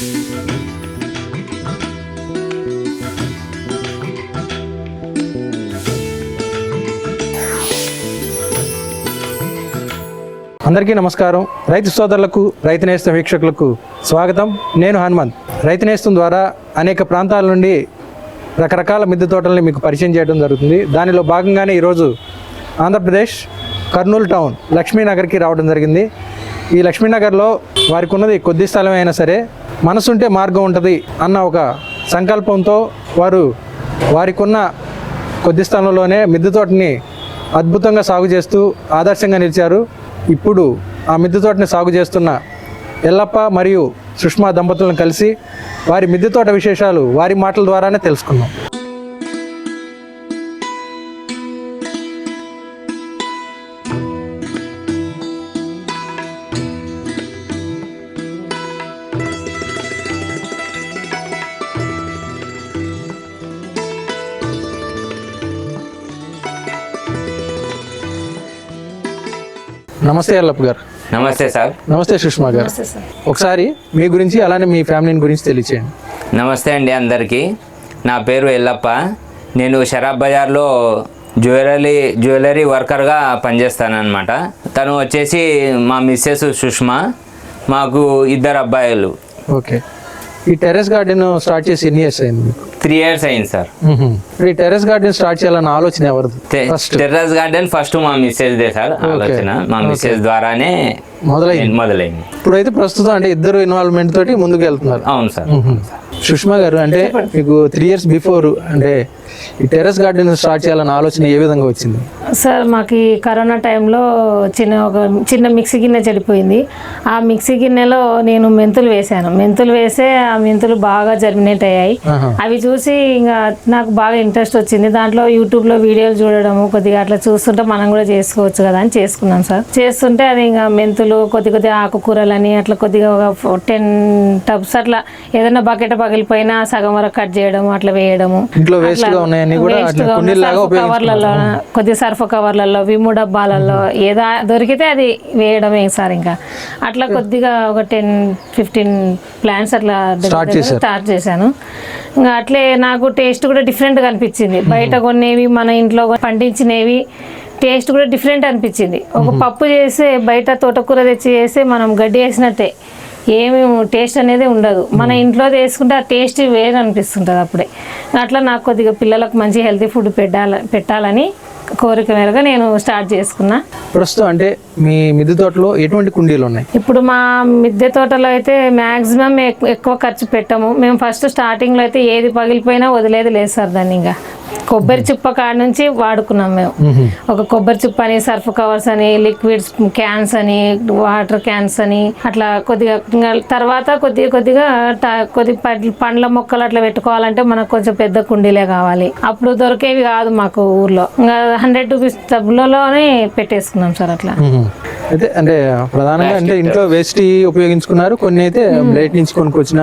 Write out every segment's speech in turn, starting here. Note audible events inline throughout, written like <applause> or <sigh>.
అందరికీ నమస్కారం. రైతు సోదరులకు రైతు నేస్తం వీక్షకులకు స్వాగతం. నేను హనుమంత్. రైతు నేస్తం ద్వారా అనేక ప్రాంతాల నుండి రకరకాల మిద్దె తోటల్ని మీకు పరిచయం చేయడం జరుగుతుంది. దానిలో భాగంగానే ఈరోజు ఆంధ్రప్రదేశ్ కర్నూలు టౌన్ లక్ష్మీనగర్కి రావడం జరిగింది. ఈ లక్ష్మీనగర్లో వారికి ఉన్నది కొద్ది స్థలం అయినా సరే మనసుంటే మార్గం ఉంటుంది అన్న ఒక సంకల్పంతో వారు వారికి ఉన్న కొద్ది స్థలంలోనే మిద్దె తోటని అద్భుతంగా సాగు చేస్తూ ఆదర్శంగా నిలిచారు. ఇప్పుడు ఆ మిద్దె తోటని సాగు చేస్తున్న ఎల్లప్ప మరియు సుష్మా దంపతులను కలిసి వారి మిద్దె తోట విశేషాలు వారి మాటల ద్వారానే తెలుసుకున్నాం. నమస్తే ఎల్లప్ప గారు. నమస్తే సార్. నమస్తే సుష్మా గారు. ఒకసారి మీ గురించి అలానే మీ ఫ్యామిలీని గురించి తెలియచేయండి. నమస్తే అండి అందరికీ. నా పేరు ఎల్లప్ప. నేను షరాబ్ బజార్లో జ్యువెలరీ జ్యువెలరీ వర్కర్గా పనిచేస్తానన్నమాట. తను వచ్చేసి మా మిస్సెస్ సుష్మా. మాకు ఇద్దరు అబ్బాయిలు. ఓకే. ఈ టెర్రస్ గార్డెన్ స్టార్ట్ చేసి ఎన్ని ఇయర్స్ అయింది? త్రీ ఇయర్స్ అయింది సార్. ఈ టెర్రస్ గార్డెన్ స్టార్ట్ చేయాలన్న ఆలోచన ఎవరిది? ఫస్ట్ టెర్రస్ గార్డెన్ ఫస్ట్ మా మిస్సెస్దే సార్ ఆలోచన. మా మిస్సెస్ ద్వారానే మొదలైంది. మొదలైంది. ఇప్పుడైతే ప్రస్తుతం అంటే ఇద్దరు ఇన్వాల్వ్మెంట్ తోటి ముందుకు వెళ్తున్నారు అవును సార్. సుష్మా గారు అంటే మీకు త్రీ ఇయర్స్ బిఫోర్ అంటే ఈ టెర్రస్ గార్డెన్ స్టార్ట్ చేయాలన్న ఆలోచన ఏ విధంగా వచ్చింది? సార్ మాకు ఈ కరోనా టైంలో చిన్న ఒక చిన్న మిక్సీ గిన్నె చెడిపోయింది. ఆ మిక్సీ గిన్నెలో నేను మెంతులు వేశాను. మెంతులు వేసే ఆ మెంతులు బాగా జర్మినేట్ అయ్యాయి. అవి చూసి ఇంకా నాకు బాగా ఇంట్రెస్ట్ వచ్చింది. దాంట్లో యూట్యూబ్లో వీడియోలు చూడడము కొద్దిగా అట్లా చూస్తుంటే మనం కూడా చేసుకోవచ్చు కదా అని చేసుకున్నాం సార్. చేస్తుంటే అది ఇంకా మెంతులు కొద్ది కొద్దిగా ఆకుకూరలని అట్లా కొద్దిగా ఒక టెన్ టబ్స్ అట్లా ఏదైనా బకెట్ పగిలిపోయినా సగం వరకు కట్ చేయడం అట్లా వేయడము. ఇంట్లో వేస్ట్గా ఉన్నాయన్నీ కూడా కుండీలాగా కవర్లలో కొద్ది సర్ఫ్ కవర్లలో విము డబ్బాలలో ఏదో దొరికితే అది వేయడమే సార్ ఇంకా. అట్లా కొద్దిగా ఒక టెన్ ఫిఫ్టీన్ ప్లాంట్స్ అట్లా. స్టార్ట్ చేశాను. ఇంకా అట్లే నాకు టేస్ట్ కూడా డిఫరెంట్గా అనిపించింది. బయట కొనేవి మన ఇంట్లో పండించినవి టేస్ట్ కూడా డిఫరెంట్ అనిపించింది. ఒక పప్పు చేసి బయట తోటకూర తెచ్చి చేస్తే మనం గడ్డి వేసినట్టే. ఏమి టేస్ట్ అనేది ఉండదు. మన ఇంట్లో వేసుకుంటే ఆ టేస్ట్ వేరు అనిపిస్తుంటుంది అప్పుడే. అట్లా నాకు కొద్దిగా పిల్లలకు మంచి హెల్తీ ఫుడ్ పెట్టాల పెట్టాలని కోరిక మేరకు నేను స్టార్ట్ చేసుకున్నా. ప్రస్తుతం అంటే మీ మిద్దె తోటలో ఎటువంటి కుండీలు ఉన్నాయి? ఇప్పుడు మా మిద్దె తోటలో అయితే మ్యాక్సిమం ఎక్కువ ఖర్చు పెట్టము. మేము ఫస్ట్ స్టార్టింగ్లో అయితే ఏది పగిలిపోయినా వదిలేది లేదు సార్ దాన్ని ఇంకా. కొబ్బరి చిప్ప కాడ నుంచి వాడుకున్నాం మేము. ఒక కొబ్బరి చిప్ప అని సర్ఫ్ కవర్స్ అని లిక్విడ్స్ క్యాన్స్ అని వాటర్ క్యాన్స్ అని అట్లా కొద్దిగా తర్వాత కొద్దిగా కొద్దిగా కొద్ది పడ్- పండ్ల మొక్కలు అట్లా పెట్టుకోవాలంటే మనకు కొంచెం పెద్ద కుండీలే కావాలి. అప్పుడు దొరికేవి కాదు మాకు ఊర్లో. ఇంకా హండ్రెడ్ రూపీస్ టబ్లోనే పెట్టేసుకున్నాం సార్ అట్లా. అయితే అంటే ప్రధానంగా అంటే ఇంట్లో వేస్ట్ ఉపయోగించుకున్నారు. కొన్ని అయితే బయట నుంచి కొనుక్కొచ్చిన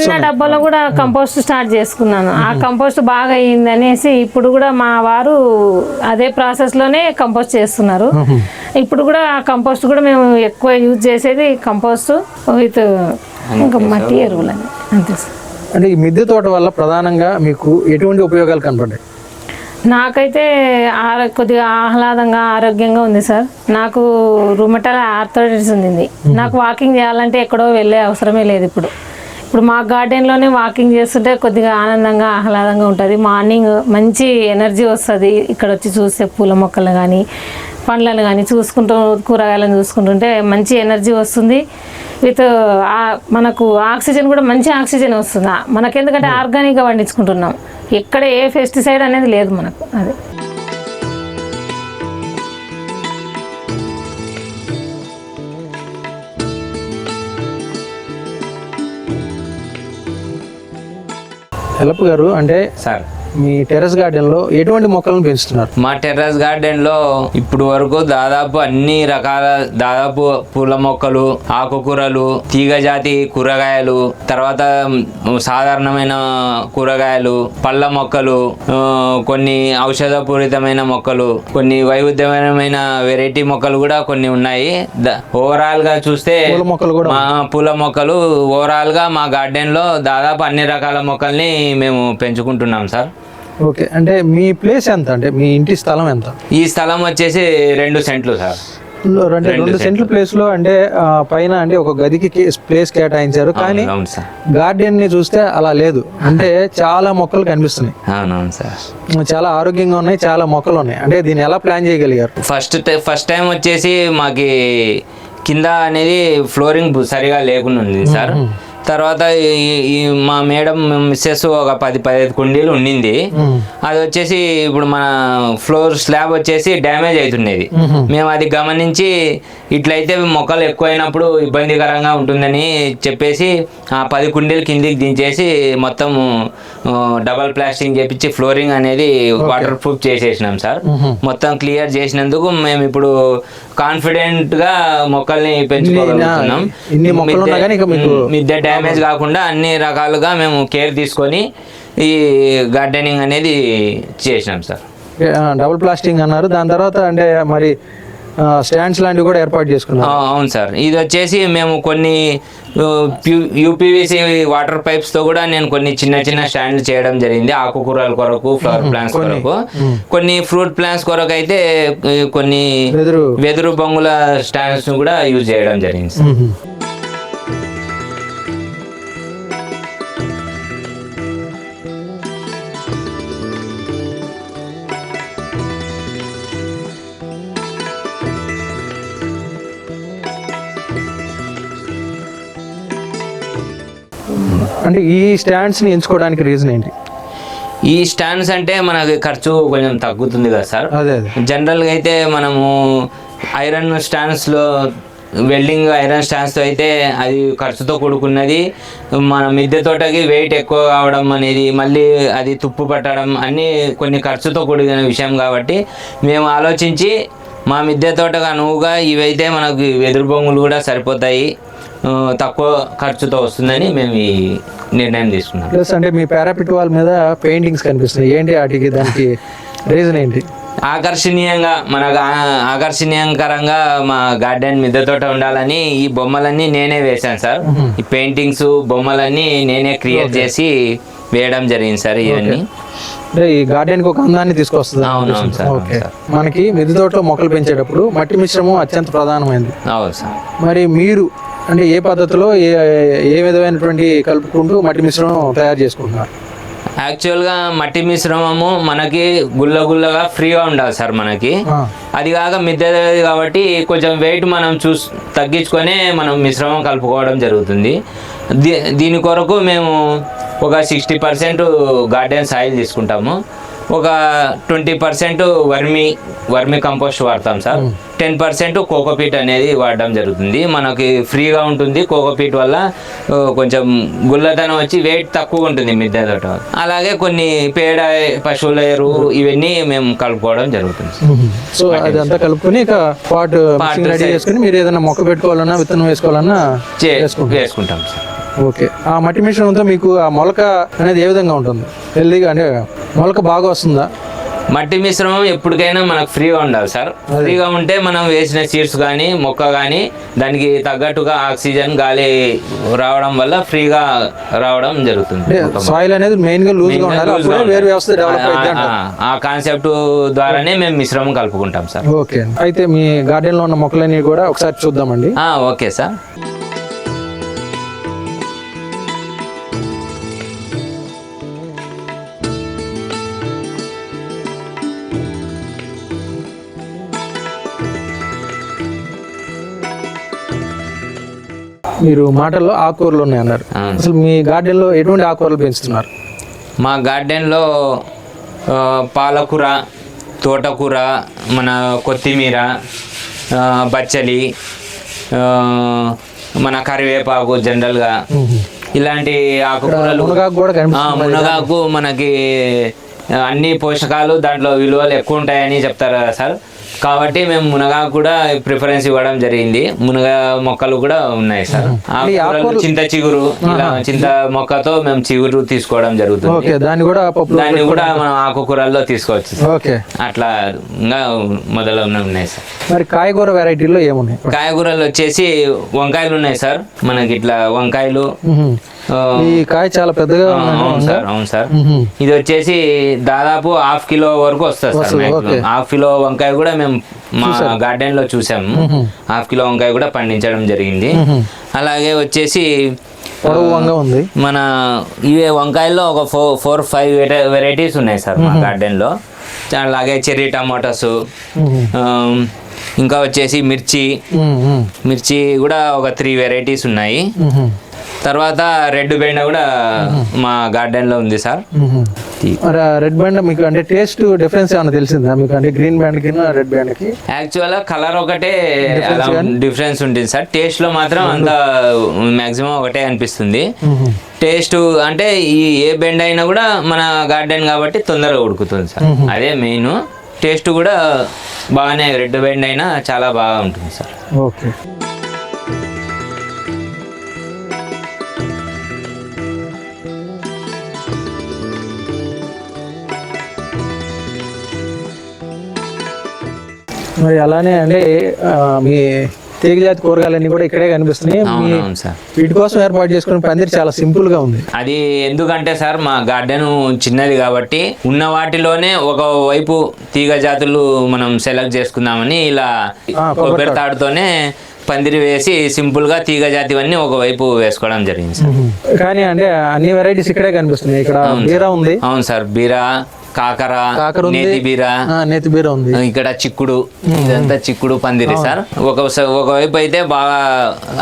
చిన్న డబ్బాలో కూడా కంపోస్ట్ స్టార్ట్ చేసుకున్నాను. ఆ కంపోస్ట్ బాగా అయింది అనేసి ఇప్పుడు కూడా మా వారు అదే ప్రాసెస్లోనే కంపోస్ట్ చేస్తున్నారు. ఇప్పుడు కూడా ఆ కంపోస్ట్ కూడా మేము ఎక్కువ యూజ్ చేసేది కంపోస్ట్ విత్ ఇంకా మట్టి ఎరువులని. అంతే సార్. అంటే ఈ మిద్దె తోట వల్ల ప్రధానంగా మీకు ఎటువంటి ఉపయోగాలు కనపడ్డాయి? నాకైతే కొద్దిగా ఆహ్లాదంగా ఆరోగ్యంగా ఉంది సార్. నాకు రుమటల్ ఆర్థరైటిస్ ఉంది నాకు వాకింగ్ చేయాలంటే ఎక్కడో వెళ్ళే అవసరమే లేదు ఇప్పుడు. ఇప్పుడు మా గార్డెన్లోనే వాకింగ్ చేస్తుంటే కొద్దిగా ఆనందంగా ఆహ్లాదంగా ఉంటుంది. మార్నింగ్ మంచి ఎనర్జీ వస్తుంది. ఇక్కడ వచ్చి చూస్తే పూల మొక్కలు కానీ పండ్లను కానీ చూసుకుంటూ కూరగాయలను చూసుకుంటుంటే మంచి ఎనర్జీ వస్తుంది. విత్ మనకు ఆక్సిజన్ కూడా మంచి ఆక్సిజన్ వస్తుంది. మనకెందుకంటే ఆర్గానిక్గా పండించుకుంటున్నాం. ఎక్కడ ఏ పెస్టిసైడ్ అనేది లేదు మనకు అది. ఎల్లప్ప గారు అంటే సార్. మీ టెర్రస్ గార్డెన్లో ఎటువంటి మొక్కలను పెంచుతున్నారు? మా టెర్రస్ గార్డెన్లో ఇప్పుడు వరకు దాదాపు అన్ని రకాల దాదాపు పూల మొక్కలు ఆకుకూరలు తీగ జాతి కూరగాయలు తర్వాత సాధారణమైన కూరగాయలు పళ్ళ మొక్కలు కొన్ని ఔషధపూరితమైన మొక్కలు కొన్ని వైవిధ్యమైన వెరైటీ మొక్కలు కూడా కొన్ని ఉన్నాయి. ఓవరాల్గా చూస్తే మొక్కలు కూడా మా పూల మొక్కలు ఓవరాల్గా మా గార్డెన్లో దాదాపు అన్ని రకాల మొక్కల్ని మేము పెంచుకుంటున్నాం సార్. ఓకే. అంటే మీ ప్లేస్ ఎంత? అంటే మీ ఇంటి స్థలం ఎంత? ఈ స్థలం వచ్చేసి రెండు సెంట్లు సార్. అంటే రెండు సెంట్ల ప్లేస్లో అంటే పైన అంటే ఒక గదికి ప్లేస్ కేటాయించారు. కానీ గార్డెన్ని చూస్తే అలా లేదు. అంటే <laughs> చాలా మొక్కలు కనిపిస్తున్నాయి. చాలా ఆరోగ్యంగా ఉన్నాయి చాలా మొక్కలు ఉన్నాయి. అంటే దీన్ని ఎలా ప్లాన్ చేయగలిగారు? ఫస్ట్ ఫస్ట్ టైం వచ్చేసి మాకి కింద అనేది ఫ్లోరింగ్ సరిగా లేకుండా ఉంది సార్. తర్వాత ఈ- మా మేడం మిస్సెస్ ఒక పది పదిహేను కుండీలు ఉండింది. అది వచ్చేసి ఇప్పుడు మన ఫ్లోర్ స్లాబ్ వచ్చేసి డ్యామేజ్ అవుతుండేది మ్మ్. అది గమనించి ఇట్లయితే మొక్కలు ఎక్కువైనప్పుడు ఇబ్బందికరంగా ఉంటుందని చెప్పేసి ఆ పది కుండీలు కిందికి దించేసి మొత్తం డబల్ ప్లాస్టింగ్ చేపించి ఫ్లోరింగ్ అనేది వాటర్ ప్రూఫ్ చేసేసినాం సార్. మొత్తం క్లియర్ చేసినందుకు మేము ఇప్పుడు కాన్ఫిడెంట్గా మొక్కల్ని పెంచుకోగలుగుతున్నాం మిద్దె డ్యామేజ్ కాకుండా అన్ని రకాలుగా మేము కేర్ తీసుకొని ఈ గార్డెనింగ్ అనేది చేసినాం సార్. డబుల్ ప్లాస్టింగ్ అన్నారు. దాని తర్వాత అంటే మరి స్టాండ్స్ లాంటివి కూడా ఏర్పాటు చేసుకున్నారు. ఆ, అవును సార్. ఇది వచ్చేసి మేము కొన్ని యూపీవీసీ వాటర్ పైప్స్తో కూడా నేను కొన్ని చిన్న చిన్న స్టాండ్లు చేయడం జరిగింది. ఆకుకూరల కొరకు ఫ్లవర్ ప్లాంట్స్ కొరకు. కొన్ని ఫ్రూట్ ప్లాంట్స్ కొరకు అయితే కొన్ని వెదురు. వెదురు బొంగుల స్టాండ్స్ కూడా యూజ్ చేయడం జరిగింది అంటే ఈ స్టాండ్స్ని ఎంచుకోవడానికి రీజన్ ఏంటి? ఈ స్టాండ్స్ అంటే మనకి ఖర్చు కొంచెం తగ్గుతుంది కదా సార్. అదే అదే. జనరల్గా అయితే మనము ఐరన్ స్టాండ్స్లో వెల్డింగ్ ఐరన్ స్టాండ్స్తో అయితే అది ఖర్చుతో కూడుకున్నది. మన మిద్దె తోటకి వెయిట్ ఎక్కువ కావడం అనేది మళ్ళీ అది తుప్పు పట్టడం అన్నీ కొన్ని ఖర్చుతో కూడిన విషయం కాబట్టి మేము ఆలోచించి మా మిద్దె తోటకు అనువుగా ఇవైతే మనకు వెదురు బొంగులు కూడా సరిపోతాయి. తక్కువ ఖర్చుతో వస్తుందని మేము ఈ నిర్ణయం తీసుకున్నాం. ప్లస్ అంటే మీ పారాపిట్ వాల్ మీద పెయింటింగ్స్ కనిపిస్తున్నాయి. ఏంటి వాటికి దానికి రీజన్ ఏంటి? ఆకర్షణీయంగా మనకు ఆ- ఆకర్షణీయకరంగా మా గార్డెన్ మిద్దె తోట ఉండాలని ఈ బొమ్మలన్నీ నేనే వేశాను సార్. ఈ పెయింటింగ్స్ బొమ్మలన్నీ నేనే క్రియేట్ చేసి వేయడం జరిగింది సార్ ఇవన్నీ. అంటే ఈ గార్డెన్కి ఒక అందాన్ని తీసుకొస్తుంది? అవునవును సార్ అవును ఓకే సార్. మనకి మిద్దె తోటలో మొక్కలు పెంచేటప్పుడు మట్టి మిశ్రమం అత్యంత ప్రధానమైనది. అవును సార్. మరి మీరు అంటే ఏ పద్ధతిలో ఏ ఏ విధమైనటువంటి కలుపుకుంటూ మట్టి మిశ్రమం తయారు చేసుకుంటున్నారు? యాక్చువల్గా మట్టి మిశ్రమము మనకి గుల్ల గుల్లగా ఫ్రీగా ఉండాలి సార్ మనకి. అది కాక మిద్దె కాబట్టి కొంచెం వెయిట్ మనం చూస్ తగ్గించుకొనే మనం మిశ్రమం కలుపుకోవడం జరుగుతుంది. దీని కొరకు మేము ఒక సిక్స్టీ పర్సెంట్ గార్డెన్ సాయిల్ తీసుకుంటాము. ఒక twenty percent vermi vermicompost వాడతాం సార్. టెన్ పర్సెంట్ కోకోపీట్ అనేది వాడడం జరుగుతుంది. మనకి ఫ్రీగా ఉంటుంది కోకోపీట్ వల్ల కొంచెం గుల్లతనం వచ్చి వెయిట్ తక్కువ ఉంటుంది మిద్దె తోట. అలాగే కొన్ని పేడ పశువుల ఎరువు ఇవన్నీ మేము కలుపుకోవడం జరుగుతుంది. సో అదంతా కలుపుకొని ఇక పాట్ రెడీ చేసుకుని మీరు ఏదైనా మొక్క పెట్టుకోవాలన్నా విత్తనం వేసుకోవాలన్నా వేసుకుంటాం సార్. ఓకే. ఆ మట్టి మిశ్రమంతో మీకు ఆ మొలక అనేది ఏ విధంగా ఉంటుంది? హెల్దీగా అంటే మొలక బాగా వస్తుందా? మట్టి మిశ్రమం ఎప్పటికైనా మనకు ఫ్రీగా ఉండాలి సార్. ఫ్రీగా ఉంటే మనం వేసిన సీడ్స్ కానీ మొక్క కానీ దానికి తగ్గట్టుగా ఆక్సిజన్ గాలి రావడం వల్ల ఫ్రీగా రావడం జరుగుతుంది సాయిల్ అనేది మెయిన్గా లూజ్గా ఉండాలి. అప్పుడే వేరు వ్యవస్థ ఆ- కాన్సెప్ట్ ద్వారానే మేము మిశ్రమం కలుపుకుంటాం సార్. ఓకే. అయితే మీ గార్డెన్లో ఉన్న మొక్కలన్నీ కూడా ఒకసారి చూద్దామండి. Okay sir. మీరు మాటల్లో ఆకుకూరలు ఉన్నాయి అన్నారు అవును. అసలు మీ గార్డెన్లో ఎటువంటి ఆకుకూరలు పెంచుతున్నారు? మా గార్డెన్లో పాలకూర తోటకూర మన కొత్తిమీర బచ్చలి మన కరివేపాకు జనరల్గా ఇలాంటి ఆకుకూరలు మునగాకు మనకి అన్ని పోషకాలు దాంట్లో విలువలు ఎక్కువ ఉంటాయని చెప్తారు కదా సార్? కాబట్టి మేము మునగా కూడా ప్రిఫరెన్స్ ఇవ్వడం జరిగింది. మునగ మొక్కలు కూడా ఉన్నాయి సార్. చింత చిగురు చింత మొక్కతో మేము చిగురు తీసుకోవడం జరుగుతుంది. దాన్ని కూడా దాన్ని కూడా మనం ఆకుకూరల్లో తీసుకోవచ్చు అట్లా ఇంకా మొదలైన ఉన్నాయి సార్. మరి కాయగూర వెరైటీలో ఏమున్నాయి? కాయగూరలు వచ్చేసి వంకాయలు ఉన్నాయి సార్. మనకి ఇట్లా వంకాయలు ఈ కాయ చాలా పెద్దగా. అవును సార్ అవును సార్. ఇది వచ్చేసి దాదాపు హాఫ్ కిలో వరకు వస్తుంది సార్. హాఫ్ కిలో వంకాయ కూడా మేము మా గార్డెన్లో చూసాము హాఫ్ కిలో వంకాయ కూడా పండించడం జరిగింది అలాగే వచ్చేసి ఉంది మన ఇవే వంకాయల్లో ఒక ఫోర్ ఫోర్ ఫైవ్ వెరైటీస్ ఉన్నాయి సార్ మా గార్డెన్లో అలాగే చెర్రీ టమాటోస్. ఇంకా వచ్చేసి మిర్చి. మిర్చి కూడా ఒక త్రీ వెరైటీస్ ఉన్నాయి. తర్వాత రెడ్ బెండ కూడా మా గార్డెన్లో ఉంది సార్. రెడ్ బ్యాండ్ మీకు అంటే టేస్ట్ డిఫరెన్స్ ఏమైనా తెలిసిందా? మీకు అంటే గ్రీన్ బ్యాండ్కి రెడ్ బ్యాండ్కి? యాక్చువల్గా కలర్ ఒకటే డిఫరెన్స్ ఉంటుంది సార్. టేస్ట్లో మాత్రం అంత మాక్సిమం ఒకటే అనిపిస్తుంది. టేస్ట్ అంటే ఈ ఏ బెండ్ అయినా కూడా మన గార్డెన్ కాబట్టి తొందరగా ఉడుకుతుంది సార్. అదే మెయిన్. టేస్ట్ కూడా బాగానే రెడ్ బెండ్ అయినా చాలా బాగా ఉంటుంది సార్. ఓకే. మరి అలానే అంటే ఆ, మీ తీగ జాతి కూరగాయలన్నీ కూడా ఇక్కడే కనిపిస్తున్నాయి. వీటి కోసం ఏర్పాటు చేసుకున్న పందిరి చాలా సింపుల్గా ఉంది. అది ఎందుకంటే సార్ మా గార్డెన్ చిన్నది కాబట్టి ఉన్న వాటిలోనే ఒక వైపు తీగ జాతులు మనం సెలెక్ట్ చేసుకుందామని ఇలా కొబ్బరి తాడుతోనే పందిరి వేసి సింపుల్గా తీగ జాతివన్నీ ఒక వైపు వేసుకోవడం జరిగింది సార్. కానీ అంటే అన్ని వెరైటీస్ ఇక్కడే కనిపిస్తున్నాయి. ఇక్కడ బీరా ఉంది. అవును సార్. బీరా కాకర కాకర ఉంది. నేతి బీరా ఆ, నేతి బీర ఉంది. ఇక్కడ చిక్కుడు ఇదంతా చిక్కుడు పందిరి సార్. ఒక ఒకవైపు అయితే బాగా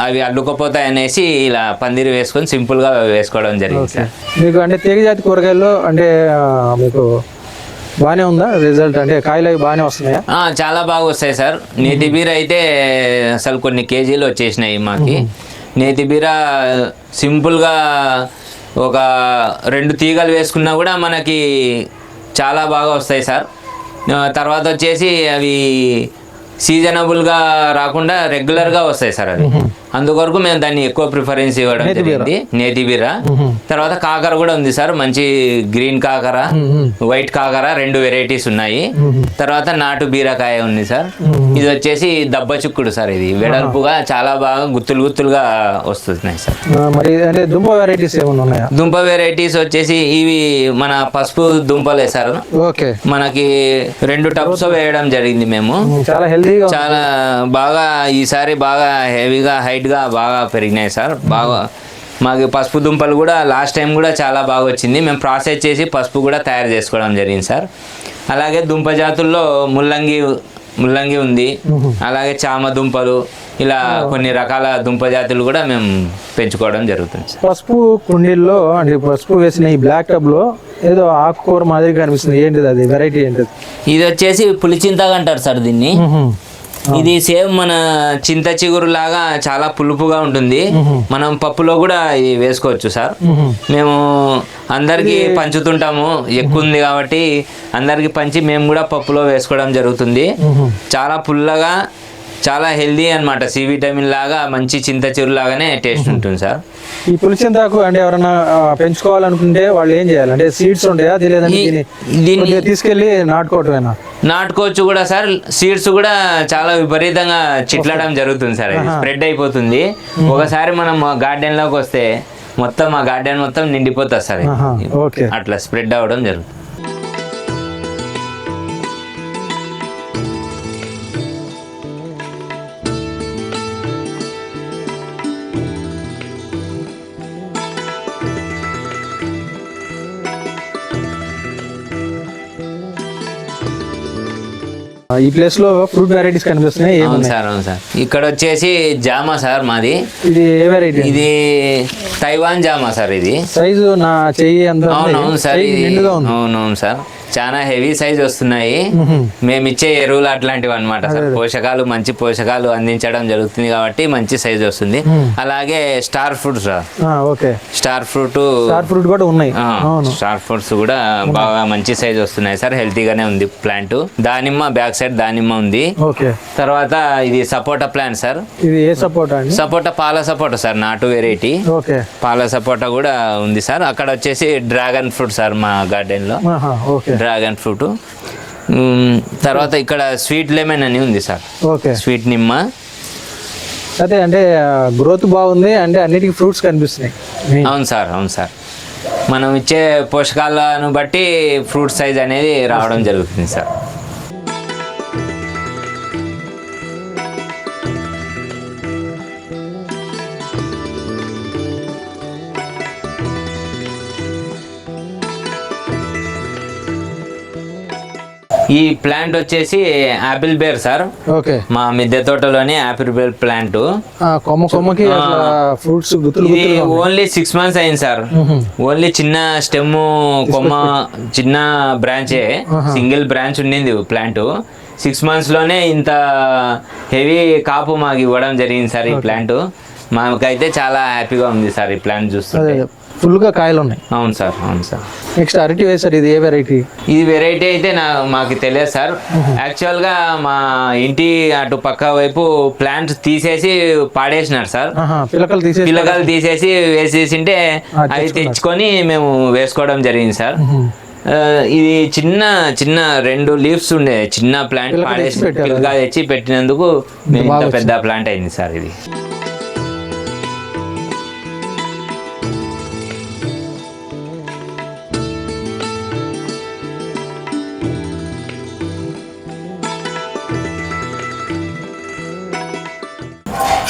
అవి అల్లుకపోతాయి అనేసి ఇలా పందిరి వేసుకొని సింపుల్గా వేసుకోవడం జరిగింది సార్. మీకు అంటే తీగ జాతి కూరగాయల్లో అంటే మీకు బాగానే ఉందా రిజల్ట్? అంటే కాయలు అవి బాగానే వస్తున్నాయా? చాలా బాగా వస్తాయి సార్. నేతి బీర అయితే అసలు కొన్ని కేజీలు వచ్చేసినాయి మాకి. నేతి బీర సింపుల్గా ఒక రెండు తీగలు వేసుకున్నా కూడా మనకి చాలా బాగా వస్తాయి సార్. తర్వాత వచ్చేసి అవి సీజనబుల్గా రాకుండా రెగ్యులర్గా వస్తాయి సార్ అవి. అందుకొరకు మేము దాన్ని ఎక్కువ ప్రిఫరెన్స్ ఇవ్వడం జరిగింది. నేతి బీర. తర్వాత కాకర కూడా ఉంది సార్ మంచి గ్రీన్ కాకర వైట్ కాకర రెండు వెరైటీస్ ఉన్నాయి. తర్వాత నాటు బీరకాయ ఉంది సార్. ఇది వచ్చేసి దబ్బ చుక్కుడు సార్ ఇది. వెడల్పుగా చాలా బాగా గుత్తులు గుత్తులుగా వస్తున్నాయి సార్. మరి దుంప వెరైటీస్ దుంప వెరైటీస్ వచ్చేసి ఇవి మన పసుపు దుంపలే సార్. ఓకే. మనకి రెండు టబ్స్ వేయడం జరిగింది మేము. చాలా హెల్తీగా చాలా బాగా ఈసారి బాగా హెవీగా హైట్గా బాగా పెరిగినాయి సార్. బాగా మాకు పసుపు దుంపలు కూడా లాస్ట్ టైం కూడా చాలా బాగా వచ్చింది. మేము ప్రాసెస్ చేసి పసుపు కూడా తయారు చేసుకోవడం జరిగింది సార్. అలాగే దుంప జాతుల్లో ముల్లంగి ముల్లంగి ఉంది. అలాగే చామ దుంపలు ఇలా కొన్ని రకాల దుంప జాతులు కూడా మేము పెంచుకోవడం జరుగుతుంది సార్. పసుపు కుండీల్లో అంటే పసుపు వేసిన ఈ బ్లాక్ టబ్లో ఏదో ఆకుకూర మాదిరిగా కనిపిస్తుంది ఏంటిది అది? వెరైటీ ఏంటిది? ఇది వచ్చేసి పులిచింతగా అంటారు సార్ దీన్ని. ఇది సేమ్ మన చింత చిగురు లాగా చాలా పులుపుగా ఉంటుంది. మనం పప్పులో కూడా ఇది వేసుకోవచ్చు సార్. మేము అందరికి పంచుతుంటాము. ఎక్కువ ఉంది కాబట్టి అందరికి పంచి మేము కూడా పప్పులో వేసుకోవడం జరుగుతుంది. చాలా పుల్లగా చాలా హెల్దీ అన్నమాట సి విటమిన్ లాగా మంచి చింత లాగానే టేస్ట్ ఉంటుంది సార్. ఈ పులిచింతాకు అంటే ఎవరైనా పెంచుకోవాలనుకుంటే వాళ్ళు ఏం చేయాలి? అంటే సీడ్స్ ఉంటాయా? దీన్ని నాటుకోవటమేనా? నాటుకోవచ్చు కూడా సార్. సీడ్స్ కూడా చాలా విపరీతంగా చిట్లడం జరుగుతుంది సార్. స్ప్రెడ్ అయిపోతుంది. ఒకసారి మనం గార్డెన్లోకి వస్తే మొత్తం ఆ గార్డెన్ మొత్తం నిండిపోతుంది సార్. అట్లా స్ప్రెడ్ అవ్వడం జరుగుతుంది. ఈ ప్లేస్లో ఫ్రూట్ వెరైటీస్ కనిపిస్తున్నాయి అవును సార్ అవును సార్. ఇక్కడ వచ్చేసి జామా సార్ మాది. ఇది ఏ వెరైటీ ఇది తైవాన్ జామా సార్ ఇది. సైజు నా చెయ్యి అంత. అవునవును సార్ అవునవును సార్. చాలా హెవీ సైజ్ వస్తున్నాయి. మేము. ఇచ్చే ఎరువులు అట్లాంటివి అనమాట పోషకాలు మంచి పోషకాలు అందించడం జరుగుతుంది కాబట్టి మంచి సైజ్ వస్తుంది. అలాగే స్టార్ ఫ్రూట్ సార్. ఆ, okay. Star fruit star fruit కూడా ఉన్నాయి. స్టార్ ఫ్రూట్స్ కూడా బాగా మంచి సైజ్ వస్తున్నాయి సార్. హెల్తీగానే ఉంది ప్లాంట్. దానిమ్మ బ్యాక్ సైడ్ దానిమ్మ ఉంది. ఓకే. తర్వాత ఇది సపోటా ప్లాంట్ సార్. ఇది ఏ సపోర్ట్ అండి? సపోటా పాల సపోటా సార్ నాటు వెరైటీ. పాల సపోటా కూడా ఉంది సార్. అక్కడ వచ్చేసి డ్రాగన్ ఫ్రూట్ సార్ మా గార్డెన్లో డ్రాగన్ ఫ్రూట్. తర్వాత ఇక్కడ స్వీట్ లెమన్ అని ఉంది సార్. ఓకే. స్వీట్ నిమ్మ. అదే అంటే గ్రోత్ బాగుంది అంటే అన్నిటికీ ఫ్రూట్స్ కనిపిస్తున్నాయి. అవును సార్ అవును సార్. మనం ఇచ్చే పోషకాలను బట్టి ఫ్రూట్ సైజ్ అనేది రావడం జరుగుతుంది సార్. ఈ ప్లాంట్ వచ్చేసి యాపిల్ బేర్ సార్. ఓకే. మా మిద్దె తోటలోనే యాపిల్ బేర్ ప్లాంట్. కొమ్మ కొమ్మకి ఫ్రూట్స్ ఇది. ఓన్లీ సిక్స్ మంత్స్ అయింది సార్. ఓన్లీ చిన్న స్టెమ్ కొమ్మ చిన్న బ్రాంచే. సింగిల్ బ్రాంచ్ ఉండింది ప్లాంట్. సిక్స్ మంత్స్లోనే ఇంత హెవీ కాపు మాకు ఇవ్వడం జరిగింది సార్ ఈ ప్లాంట్. మాకైతే చాలా హ్యాపీగా ఉంది సార్ ఈ ప్లాంట్ చూస్తుంటే. ఫుల్గా కాయలు ఉన్నాయి అవును సార్ అవును సార్. నెక్స్ట్ అరటి వేసారు ఇది ఏ వెరైటీ? ఇది వెరైటీ అయితే నా మాకు తెలియదు సార్. యాక్చువల్గా మా ఇంటి అటు పక్క వైపు ప్లాంట్స్ తీసేసి పాడేసినారు సార్. ఆహా, పిలకలు తీసేసి పిల్లకాయలు తీసేసి వేసేసింటే అవి. తెచ్చుకొని మేము వేసుకోవడం జరిగింది సార్. ఇది చిన్న చిన్న రెండు లీవ్స్ ఉండే చిన్న ప్లాంట్ పాడేసి. పిల్లగా తెచ్చి పెట్టినందుకు పెద్ద ప్లాంట్ అయింది సార్ ఇది.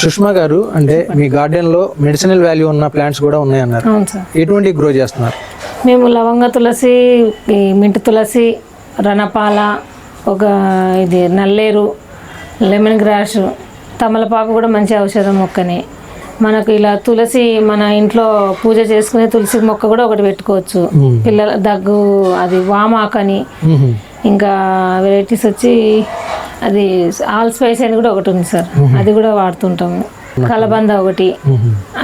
సుష్మా గారు అంటే మీ గార్డెన్లో మెడిసినల్ వాల్యూ ఉన్న ప్లాంట్స్ కూడా ఉన్నాయి అన్నారు అవును సార్. ఎటువంటి గ్రో చేస్తున్నారు? మేము లవంగ తులసి ఈ మింటి తులసి రణపాల ఒక ఇది నల్లేరు లెమన్ గ్రాస్ తమలపాకు కూడా మంచి ఔషధం మొక్కనే. మనకు ఇలా తులసి మన ఇంట్లో పూజ చేసుకునే తులసి మొక్క కూడా ఒకటి పెట్టుకోవచ్చు. పిల్లల దగ్గు అది వామాకని. ఇంకా వెరైటీస్ వచ్చి అది ఆల్ స్పైస్ అని కూడా ఒకటి ఉంది సార్. అది కూడా వాడుతుంటాము కలబంద ఒకటి.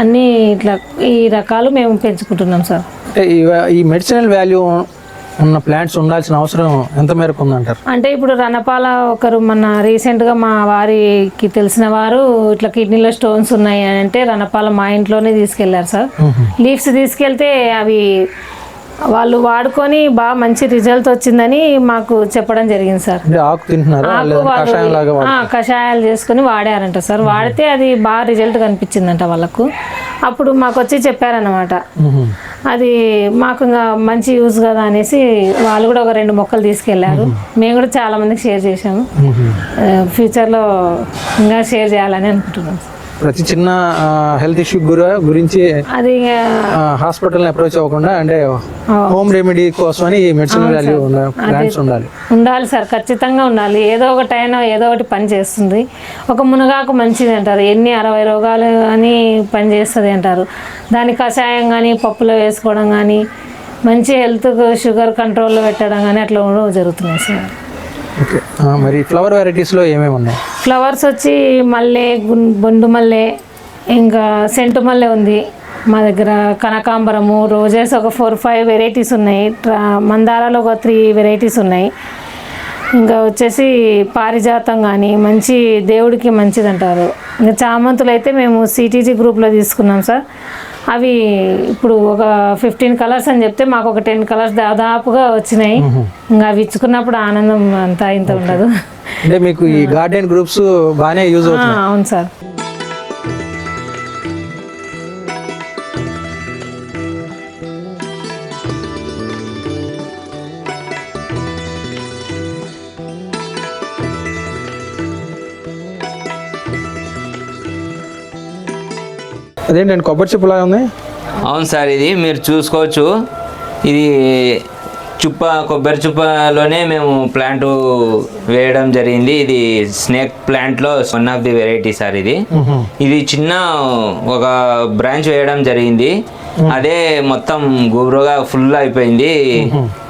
అన్నీ ఇట్లా ఈ రకాలు మేము పెంచుకుంటున్నాం సార్. ఈ మెడిసినల్ వాల్యూ ఉన్న ప్లాంట్స్ ఉండాల్సిన అవసరం ఎంత మేరకు ఉందంటారు? అంటే ఇప్పుడు రణపాల ఒకరు మన రీసెంట్గా మా వారికి తెలిసిన వారు ఇట్లా కిడ్నీలో స్టోన్స్ ఉన్నాయి అని అంటే రణపాల మా ఇంట్లోనే తీసుకెళ్ళారు సార్. లీవ్స్ తీసుకెళ్తే అవి వాళ్ళు వాడుకొని బాగా మంచి రిజల్ట్ వచ్చిందని మాకు చెప్పడం జరిగింది సార్. కషాయాలు చేసుకొని వాడారంట సార్. వాడితే అది బాగా రిజల్ట్ కనిపించిందంట వాళ్ళకు. అప్పుడు మాకు వచ్చి చెప్పారన్నమాట. మ్మ్. అది మాకు ఇంకా మంచి యూజ్ కదా అనేసి వాళ్ళు కూడా ఒక రెండు మొక్కలు తీసుకెళ్ళారు. మేము. కూడా చాలా మందికి షేర్. ఆ, ఫ్యూచర్లో ఇంకా షేర్ చేయాలని అనుకుంటున్నాం ప్రతి చిన్న హెల్త్ ఇష్యూ గురించి అది ఇంకా హాస్పిటల్ని అప్రోచ్ అవ్వకుండా అంటే హోమ్ రెమెడీ కోసమని ఈ మెడిసినల్ వాల్యూ ప్లాంట్స్ ఉండాలి. ఉండాలి సార్ ఖచ్చితంగా ఉండాలి. ఏదో ఒక టైం ఏదో ఒకటి పని చేస్తుంది. ఒక మునగాకు మంచిది అంటారు. ఎన్ని అరవై రోగాలు అని పని చేస్తుంది అంటారు. దాని కషాయం కానీ పప్పులో వేసుకోవడం కానీ మంచి హెల్త్ షుగర్ కంట్రోల్లో పెట్టడం కానీ అట్లా కూడా జరుగుతున్నాయి సార్. ఓకే. మరి ఫ్లవర్ వెరైటీస్లో ఏమేమి ఉన్నాయి? ఫ్లవర్స్ వచ్చి మల్లె బొండు మల్లె ఇంకా సెంటు మల్లె ఉంది. మా దగ్గర కనకాంబరము రోజెస్ ఒక ఫోర్ ఫైవ్ వెరైటీస్ ఉన్నాయి. ట్రా- మందారాలు ఒక త్రీ వెరైటీస్ ఉన్నాయి. ఇంకా వచ్చేసి పారిజాతం కానీ మంచి దేవుడికి మంచిది అంటారు ఇంకా చామంతులు అయితే మేము సిటీజీ గ్రూప్లో తీసుకున్నాం సార్. అవి ఇప్పుడు ఒక ఫిఫ్టీన్ కలర్స్ అని చెప్తే మాకు ఒక టెన్ కలర్స్ దాదాపుగా వచ్చినాయి. ఇంకా అవి ఇచ్చుకున్నప్పుడు ఆనందం అంతా ఇంత ఉండదు. అంటే మీకు ఈ గార్డెన్ గ్రూప్స్ బాగానే యూజ్ అవుతుంది అవును సార్. అదేంటండి కొబ్బరి చిప్పులా ఉంది? అవును సార్ ఇది మీరు చూసుకోవచ్చు. ఇది చుప్ప కొబ్బరి చుప్పలోనే మేము ప్లాంట్ వేయడం జరిగింది. ఇది స్నేక్ ప్లాంట్లో one of the variety sir ఇది. ఇది చిన్న ఒక బ్రాంచ్ వేయడం జరిగింది. అదే మొత్తం గుబురుగా ఫుల్ అయిపోయింది.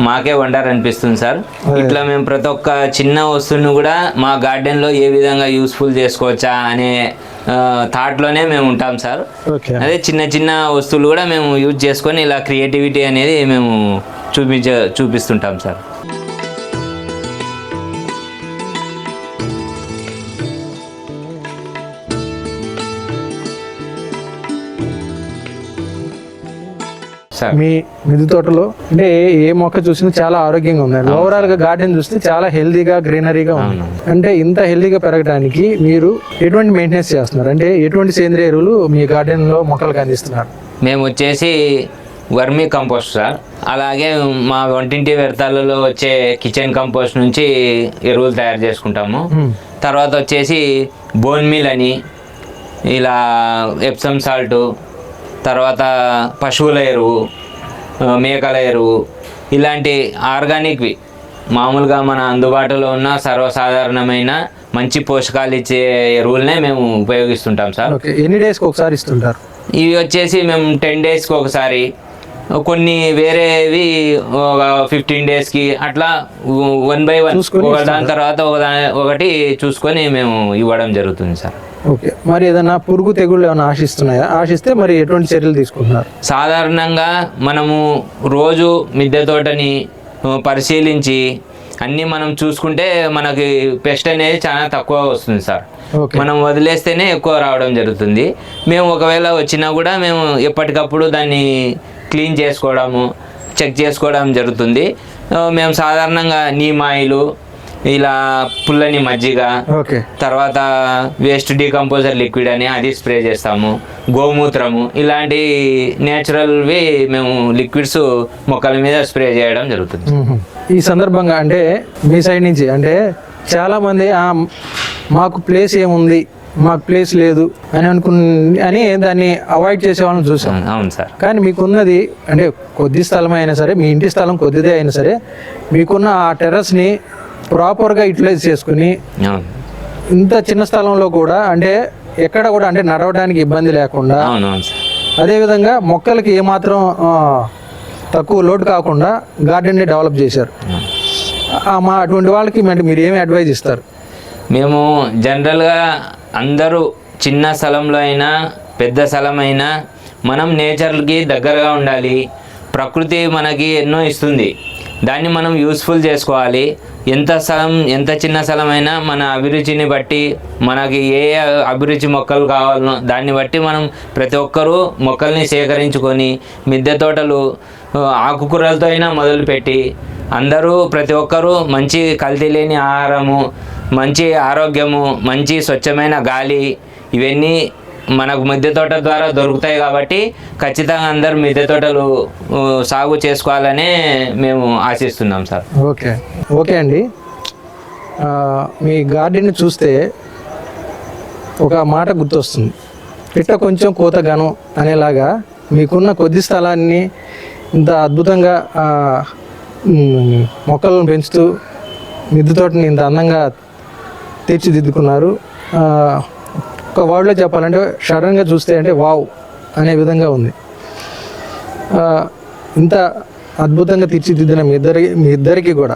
మాకే వండర్ అనిపిస్తుంది సార్ ఇట్లా మేము ప్రతి ఒక్క చిన్న వస్తువుని కూడా మా గార్డెన్లో ఏ విధంగా యూస్ఫుల్ చేసుకోవచ్చా అనే థాట్లోనే మేము ఉంటాం సార్. అదే చిన్న చిన్న వస్తువులు కూడా మేము యూజ్ చేసుకొని ఇలా క్రియేటివిటీ అనేది మేము చూపించ చూపిస్తుంటాం సార్. మీ మిద్దె తోటలో? అంటే ఏ- ఏ మొక్క చూసినా చాలా ఆరోగ్యంగా ఉంది ఓవరాల్గా గార్డెన్ చూస్తే చాలా హెల్దీగా గ్రీనరీగా ఉంది అంటే ఇంత హెల్దీగా పెరగడానికి మీరు ఎటువంటి మెయింటెనెన్స్ చేస్తున్నారు? అంటే ఎటువంటి సేంద్రియ ఎరువులు మీ గార్డెన్లో మొక్కలకు అందిస్తున్నారు? మేము వచ్చేసి వర్మీ కంపోస్ట్ సార్. అలాగే మా వంటింటి వ్యర్థాలలో వచ్చే కిచెన్ కంపోస్ట్ నుంచి ఎరువులు తయారు చేసుకుంటాము. తర్వాత వచ్చేసి బోన్ మీల్ అని ఇలా ఎప్సమ్ సాల్ట్ తర్వాత పశువుల ఎరువు మేకల ఎరువు ఇలాంటి ఆర్గానిక్వి. మామూలుగా మన అందుబాటులో ఉన్న సర్వసాధారణమైన మంచి పోషకాలు ఇచ్చే ఎరువులనే మేము ఉపయోగిస్తుంటాం సార్. ఎన్ని డేస్కి ఒకసారి ఇస్తుంటారు? ఇవి వచ్చేసి మేము టెన్ డేస్కి ఒకసారి కొన్ని వేరేవి ఒక ఫిఫ్టీన్ డేస్కి అట్లా వన్ బై వన్. ఒక దాని తర్వాత ఒక దాని ఒకటి చూసుకొని మేము ఇవ్వడం జరుగుతుంది సార్. ఓకే. మరి ఏదైనా పురుగు తెగుళ్ళు ఏమైనా ఆశిస్తున్నాయా? ఆశిస్తే మరి ఎటువంటి చర్యలు తీసుకుంటున్నారు? సాధారణంగా మనము రోజు మిద్దె తోటని పరిశీలించి అన్నీ మనం చూసుకుంటే మనకి పెస్ట్ అనేది చాలా తక్కువ వస్తుంది సార్. మనం వదిలేస్తేనే ఎక్కువ రావడం జరుగుతుంది. మేము ఒకవేళ వచ్చినా కూడా మేము ఎప్పటికప్పుడు దాన్ని క్లీన్ చేసుకోవడము చెక్ చేసుకోవడం జరుగుతుంది. మేము సాధారణంగా నీమాయిలు ఇలా పుల్లని మజ్జిగ ఓకే. తర్వాత వేస్ట్ డీకంపోజర్ లిక్విడ్ అని అది స్ప్రే చేస్తాము. గోమూత్రము ఇలాంటి నేచురల్వి మేము లిక్విడ్స్ మొక్కల మీద స్ప్రే చేయడం జరుగుతుంది. ఈ సందర్భంగా అంటే మీ సైడ్ నుంచి అంటే చాలా మంది "ఆ, మాకు ప్లేస్ ఏముంది? మాకు ప్లేస్ లేదు అని అనుకు అని దాన్ని అవాయిడ్ చేసే వాళ్ళని చూసాం. అవును- అవును సార్. కానీ మీకున్నది అంటే కొద్ది స్థలం అయినా సరే మీ ఇంటి స్థలం కొద్దిదే అయినా సరే మీకున్న ఆ టెర్రస్ని ప్రాపర్గా యూటిలైజ్ చేసుకుని ఇంత చిన్న స్థలంలో కూడా అంటే ఎక్కడ కూడా అంటే నడవడానికి ఇబ్బంది లేకుండా అదేవిధంగా మొక్కలకి ఏమాత్రం తక్కువ లోటు కాకుండా గార్డెన్ని డెవలప్ చేశారు. మా అటువంటి వాళ్ళకి మీరు ఏమి అడ్వైజ్ ఇస్తారు? మేము జనరల్గా అందరూ చిన్న స్థలంలో అయినా పెద్ద స్థలం అయినా మనం నేచర్కి దగ్గరగా ఉండాలి. ప్రకృతి మనకి ఎన్నో ఇస్తుంది. దాన్ని మనం యూస్ఫుల్ చేసుకోవాలి. ఎంత స్థలం ఎంత చిన్న స్థలం అయినా మన అభిరుచిని బట్టి మనకి ఏ అభిరుచి మొక్కలు కావాలనో దాన్ని బట్టి మనం ప్రతి ఒక్కరూ మొక్కల్ని సేకరించుకొని మిద్దె తోటలు ఆకుకూరలతో అయినా మొదలుపెట్టి అందరూ ప్రతి ఒక్కరూ మంచి కల్తీ లేని ఆహారము మంచి ఆరోగ్యము మంచి స్వచ్ఛమైన గాలి ఇవన్నీ మనకు మిద్దె తోట ద్వారా దొరుకుతాయి కాబట్టి ఖచ్చితంగా అందరు మిద్దె తోటలు సాగు చేసుకోవాలని మేము ఆశిస్తున్నాం సార్. ఓకే. ఓకే అండి. మీ గార్డెన్ చూస్తే ఒక మాట గుర్తొస్తుంది. పిట్ట కొంచెం కోత గనం అనేలాగా మీకున్న కొద్ది స్థలాన్ని ఇంత అద్భుతంగా మొక్కలను పెంచుతూ మిద్దె తోటని ఇంత అందంగా తీర్చిదిద్దుకున్నారు. ఒక వర్డ్లో చెప్పాలంటే సడన్గా చూస్తే అంటే వావ్ అనే విధంగా ఉంది. ఇంత అద్భుతంగా తీర్చిదిద్దిన మీ ఇద్దరి మీ ఇద్దరికి కూడా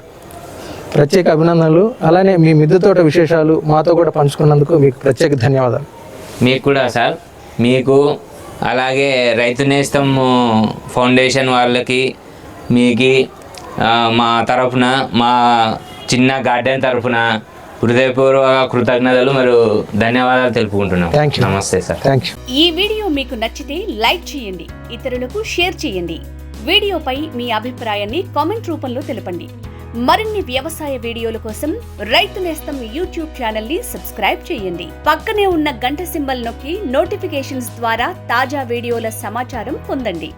ప్రత్యేక అభినందనలు. అలానే మీ మిద్దె తోట విశేషాలు మాతో కూడా పంచుకున్నందుకు మీకు ప్రత్యేక ధన్యవాదాలు. మీకు కూడా సార్. మీకు అలాగే రైతు నేస్తం ఫౌండేషన్ వాళ్ళకి మీకు మా తరఫున మా చిన్న గార్డెన్ తరఫున హృదయపూర్వక కృతజ్ఞతలు మరియు ధన్యవాదాలు తెలుపుకుంటున్నాం. Thank you. నమస్తే సార్. థ్యాంక్ యూ ఈ వీడియో మీకు నచ్చితే లైక్ చేయండి ఇతరులకు షేర్ చేయండి. వీడియోపై మీ అభిప్రాయాన్ని కామెంట్ రూపంలో తెలపండి. మరిన్ని వ్యవసాయ వీడియోల కోసం రైతు నేస్తం యూట్యూబ్ ఛానల్ని సబ్స్క్రైబ్ చేయండి. పక్కనే ఉన్న గంట సింబల్ నొక్కి నోటిఫికేషన్స్ ద్వారా తాజా వీడియోల సమాచారం పొందండి.